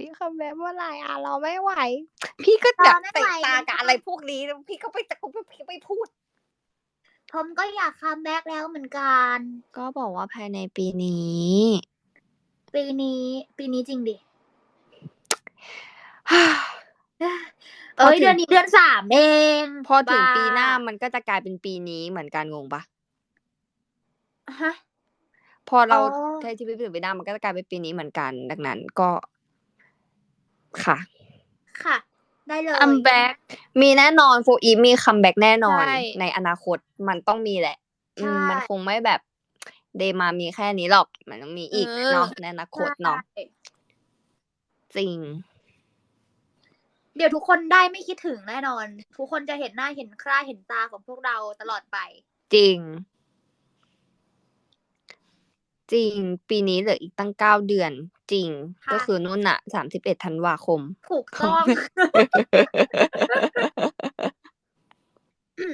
พี่คัมแบ็กเมื่อไหร่อะเราไม่ไหว พี่ก็เราจับไม่เตะไหวตามันกับอะไรพวกนี้แล้วพี่ก็ไปตะกุกพี่ไม่พูด ผมก็อยากคัมแบ็กแล้วเหมือนกัน ก็บอกว่าภายในปีนี้ ปีนี้ ปีนี้จริงดิพอเอ้ยถึงเดือนนี้เดือนสามเอง พอถึงบ้ปีหน้ามันก็จะกลายเป็นปีนี้เหมือนกันงงปะฮะพอเราอ๋อใช้ชีวิตไปถึงปีหน้ามันก็จะกลายเป็นปีนี้เหมือนกัน ดังนั้นก็ ค่ะ ค่ะ ได้เลยคัมแบ็กมีแน่นอนโฟอีมีคัมแบ็กแน่นอนใช่ในอนาคตมันต้องมีแหละอืมใช่มันคงไม่แบบเดมามีแค่นี้หรอก มันต้องมีอีกเนาะในอนาคตเนาะใช่จริง เดี๋ยวทุกคนได้ไม่คิดถึงแน่นอน ทุกคนจะเห็นหน้าเห็นคราเห็นตาของพวกเราตลอดไป จริง จริง ปีนี้เหลืออีกตั้งเก้าเดือน จริง ค่ะ ก็คือนู่นอะสามสิบเอ็ดธันวาคม ถูกต้อง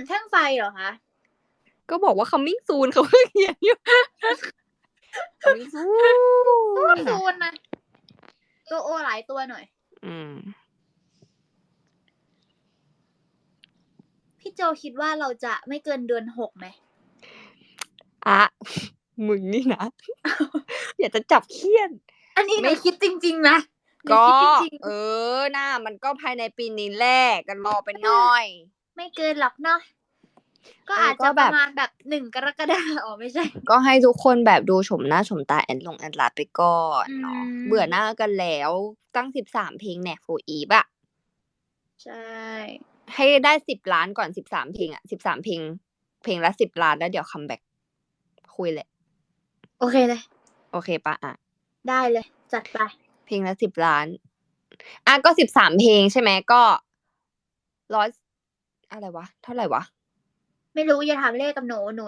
แท่งไฟเหรอคะ ก็บอกว่า coming soon เขาก็เขียนอยู่ coming soon ซูนนะตัวโอหลายตัวหน่อย อืม พี่โจคิดว่าเราจะไม่เกินเดือนหกไหม อะ มึงนี่นะ อยากจะจับเคียน อันนี้หไม่นูคิดจริง ๆ นะหนูก็คิดจริงเออน่ามันก็ภายในปีนี้แหละกันรอไปหน่อยๆไม่เกินหรอกเนาะก็เอออาจก็จะแบปบระมาณแบบหนึ่งกรกฎาคมอ๋อไม่ใช่ ก็ให้ทุกคนแบบดูชมหน้าชมตาแอนลงแอนลาไปก่อนเนาะอืมเบื่อหน้ากันแล้วตั้งสิบสามเพลงแนกโฟอีฟอะใช่ ให้ได้สิบล้านก่อนสิบสามเพลงอะสิบสามเพลง เพลงละสิบล้านแล้วเดี๋ยวคัมแบ็กคุยแหละ โอเคเลย โอเคปะอะ ได้เลย จัดไป เพลงละสิบล้าน อะก็สิบสามเพลงใช่ไหมก็ร้อยอะไรวะ เท่าไหร่วะไม่รู้อย่าถามเลขกับหนูหนู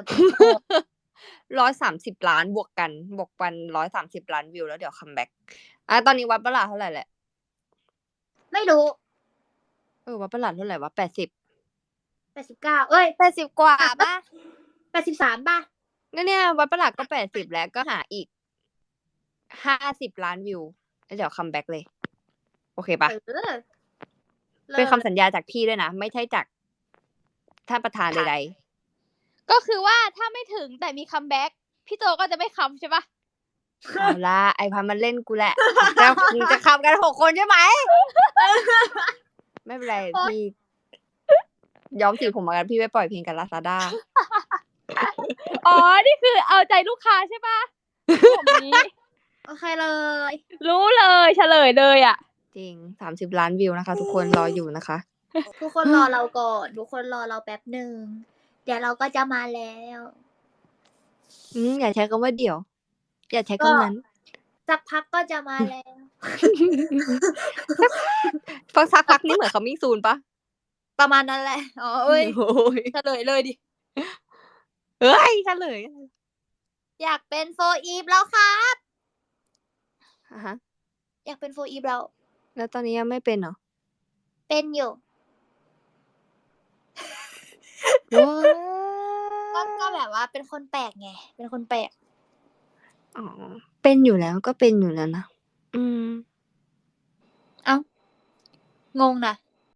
ร้อยสามสิบล้านบวกกันบวกกันร้อยสามสิบล้านวิวแล้วเดี๋ยวคัมแบ็กอะตอนนี้วัดประหลาดเท่าไหร่แหละไม่รู้เออวัดประหลาดเท่าไหร่วะแปดสิบแปดสิบเก้าเอ้ยแปดสิบกว่าป่ะแปดสิบสามป่ะ ก็เนี่ยวัดประหลาดก็แปดสิบแล้วก็หาอีกห้าสิบล้านวิวแล้วเดี๋ยวคัมแบ็กเลย โอเคปะเออเป็นคำสัญญาจากพี่ด้วยนะ ไม่ใช่จากท่านประธานใดก็คือว่าถ้าไม่ถึงแต่มีคัมแบ็กพี่โจก็จะไม่คัมใช่ปะๆเอาละไอพันมันเล่นกูแหละจะมึงจะคำกันหกคนใช่ไหม ไม่เป็นไรพี่ย้อมสีผมมากันพี่ไปปล่อยเพลงกันลาซาด้า อ๋อ นี่คือเอาใจลูกค้าใช่ปะผมนี้ โอเคเลย รู้เลยเฉลยเลยอะ จริงสามสิบล้านวิวนะคะ ทุกคนรออยู่นะคะ ทุกคนรอเราก่อน ทุกคนรอเราแป๊บหนึ่ง เดี๋ยวเราก็จะมาแล้วอืมอย่าใช้คำว่าเดี๋ยว อย่าใช้คำนั้น สักพักก็จะมาแล้วฟังสักพักนี่เหมือนคำมิ่งซูนปะประมาณนั้นแหละ อ๋อเอ้ยโอ้ยเฉลยเลยดิ เฮ้ยเฉลยอยากเป็นโฟอีฟแล้วครับ อะฮะ อยากเป็นโฟอีฟแล้ว แล้วตอนนี้ยังไม่เป็นเหรอเป็นอยู่ก็ก็แบบว่าเป็นคนแปลกไง เป็นคนแปลก อ๋อ เป็นอยู่แล้วก็เป็นอยู่แล้วนะ อืมเอ้างงนะ